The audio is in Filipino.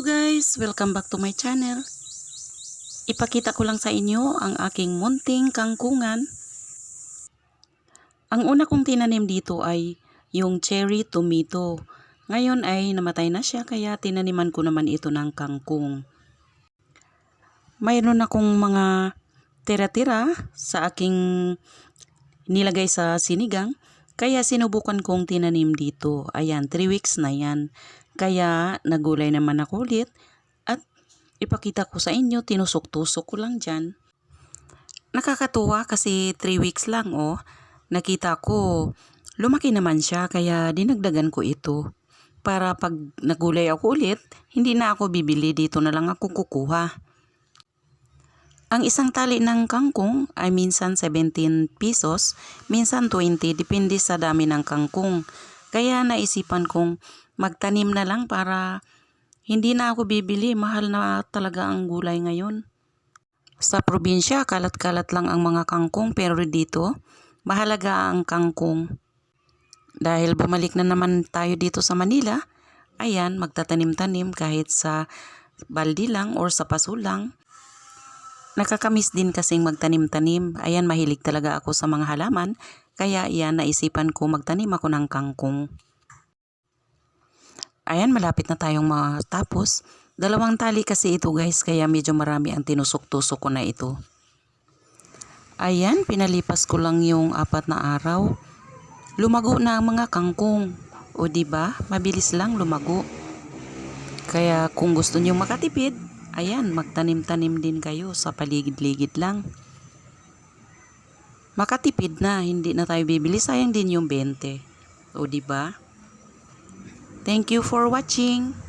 guys! Welcome back to my channel. Ipakita ko lang sa inyo ang aking munting kangkungan. Ang una kong tinanim dito ay yung cherry tomato. Ngayon ay namatay na siya kaya tinaniman ko naman ito ng kangkong. Mayroon akong mga tira-tira sa aking nilagay sa sinigang. Kaya sinubukan kong tinanim dito. Ayan, 3 weeks na yan. Kaya nagulay naman ako ulit at ipakita ko sa inyo, tinusok-tusok ko lang dyan. Nakakatuwa kasi 3 weeks lang oh. Nakita ko, lumaki naman siya kaya dinagdagan ko ito. Para pag nagulay ako ulit, hindi na ako bibili, dito na lang ako kukuha. Ang isang tali ng kangkong ay minsan 17 pesos, minsan 20, depende sa dami ng kangkong. Kaya naisipan kong magtanim na lang para hindi na ako bibili, mahal na talaga ang gulay ngayon. Sa probinsya, kalat-kalat lang ang mga kangkong pero dito, mahalaga ang kangkong. Dahil bumalik na naman tayo dito sa Manila, ayan, magtatanim-tanim kahit sa baldi lang or sa paso lang. Nakakamiss din kasing magtanim-tanim. Ayan, mahilig talaga ako sa mga halaman. Kaya iyan, naisipan ko magtanim ako ng kangkong. Ayan, malapit na tayong matapos. Dalawang tali kasi ito guys, kaya medyo marami ang tinusok-tusok ko na ito. Ayan, pinalipas ko lang yung apat na araw. Lumago na ang mga kangkong. O ba? Mabilis lang lumago. Kaya kung gusto niyo makatipid, ayan, magtanim-tanim din kayo sa paligid-ligid lang. Makatipid na, hindi na tayo bibili, sayang din yung 20. O di ba? Thank you for watching.